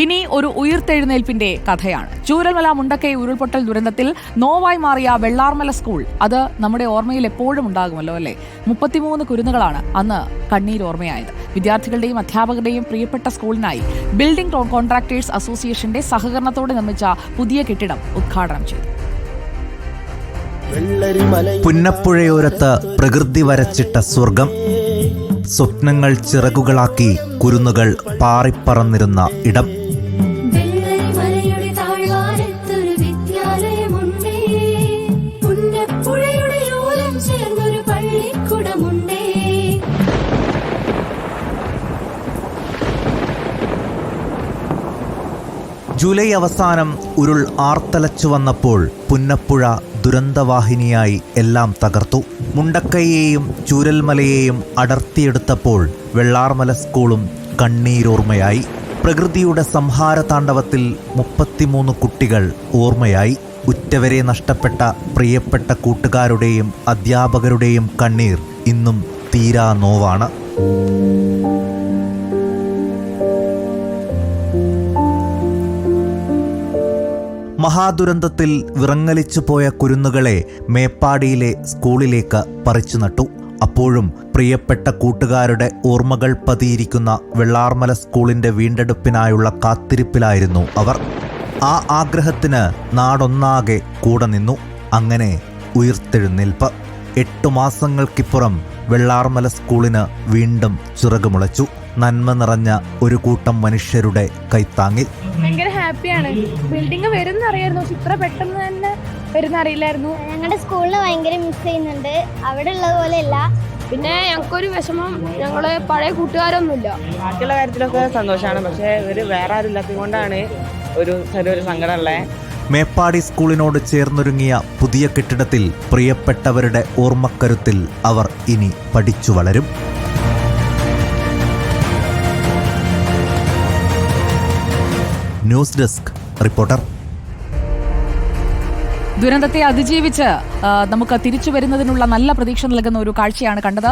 ഇനി ഒരു ഉയർത്തെഴുന്നേൽപ്പിന്റെ കഥയാണ്. ചൂരൽമല മുണ്ടക്കൈ ഉരുൾപൊട്ടൽ ദുരന്തത്തിൽ നോവായി മാറിയ വെള്ളാർമല സ്കൂൾ. അത് നമ്മുടെ ഓർമ്മയിൽ എപ്പോഴും ഉണ്ടാകുമല്ലോ അല്ലേ? മുപ്പത്തിമൂന്ന് കുരുന്നുകളാണ് അന്ന് കണ്ണീർ ഓർമ്മയായത്. വിദ്യാർത്ഥികളുടെയും അധ്യാപകരുടെയും പ്രിയപ്പെട്ട സ്കൂളിനായി ബിൽഡിംഗ് കോൺട്രാക്ടേഴ്സ് അസോസിയേഷന്റെ സഹകരണത്തോടെ നിർമ്മിച്ച പുതിയ കെട്ടിടം ഉദ്ഘാടനം ചെയ്തു. പുന്നപ്പുഴയോരത്ത് പ്രകൃതി വരച്ചിട്ട സ്വർഗം. സ്വപ്നങ്ങൾ ചിറകുകളാക്കി കുരുന്നുകൾ പാറിപ്പറന്നിരുന്ന ഇടം. ജൂലൈ അവസാനം ഉരുൾ ആർത്തലച്ചു വന്നപ്പോൾ പുന്നപ്പുഴ ദുരന്തവാഹിനിയായി എല്ലാം തകർത്തു. മുണ്ടക്കൈയെയും ചൂരൽമലയെയും അടർത്തിയെടുത്തപ്പോൾ വെള്ളാർമല സ്കൂളും കണ്ണീരോർമ്മയായി. പ്രകൃതിയുടെ സംഹാര താണ്ഡവത്തിൽ മുപ്പത്തിമൂന്ന് കുട്ടികൾ ഓർമ്മയായി. ഉറ്റവരെ നഷ്ടപ്പെട്ട പ്രിയപ്പെട്ട കൂട്ടുകാരുടെയും അധ്യാപകരുടെയും കണ്ണീർ ഇന്നും തീരാ നോവാണ്. മഹാദുരന്തത്തിൽ വിറങ്ങലിച്ചു പോയ കുരുന്നുകളെ മേപ്പാടിയിലെ സ്കൂളിലേക്ക് പറിച്ചു നട്ടു. അപ്പോഴും പ്രിയപ്പെട്ട കൂട്ടുകാരുടെ ഓർമ്മകൾ പതിയിരിക്കുന്ന വെള്ളാർമല സ്കൂളിന്റെ വീണ്ടെടുപ്പിനായുള്ള കാത്തിരിപ്പിലായിരുന്നു അവർ. ആ ആഗ്രഹത്തിന് നാടൊന്നാകെ കൂടെ നിന്നു. അങ്ങനെ ഉയർത്തെഴുന്നേൽപ്പ്. എട്ടു മാസങ്ങൾക്കിപ്പുറം വെള്ളാർമല സ്കൂളിന് വീണ്ടും ചിറകുമുളച്ചു. നന്മ നിറഞ്ഞ ഒരു കൂട്ടം മനുഷ്യരുടെ കൈത്താങ്ങിൽ. ഹാപ്പിയാണ്. ബിൽഡിംഗ് വരുന്ന അറിയായിരുന്നു. പക്ഷെ ഇത്ര പെട്ടെന്ന് തന്നെ വരുന്ന അറിയില്ലായിരുന്നു. ഞങ്ങളുടെ സ്കൂളിനെ ഭയങ്കര മിസ് ചെയ്യുന്നുണ്ട്. അവിടെ ഉള്ളത് പോലെയല്ല. പിന്നെ ഞങ്ങൾക്കൊരു വിഷമം ഞങ്ങൾ പഴയ കൂട്ടുകാരൊന്നുമില്ല. ബാക്കിയുള്ള കാര്യത്തിലൊക്കെ സന്തോഷമാണ്. പക്ഷേ ഒരു വേറെ ആരും ഇല്ലാത്തത് കൊണ്ടാണ് ഒരു ചെറിയൊരു സങ്കടമുള്ളത് മേപ്പാടി സ്കൂളിനോട് ചേർന്നൊരുങ്ങിയ പുതിയ കെട്ടിടത്തിൽ പ്രിയപ്പെട്ടവരുടെ ഓർമ്മക്കരുത്തിൽ അവർ ഇനി പഠിച്ചു വളരും. News desk reporter. ദുരന്തത്തെ അതിജീവിച്ച് നമുക്ക് തിരിച്ചു വരുന്നതിനുള്ള നല്ല പ്രതീക്ഷ നൽകുന്ന ഒരു കാഴ്ചയാണ് കണ്ടത്.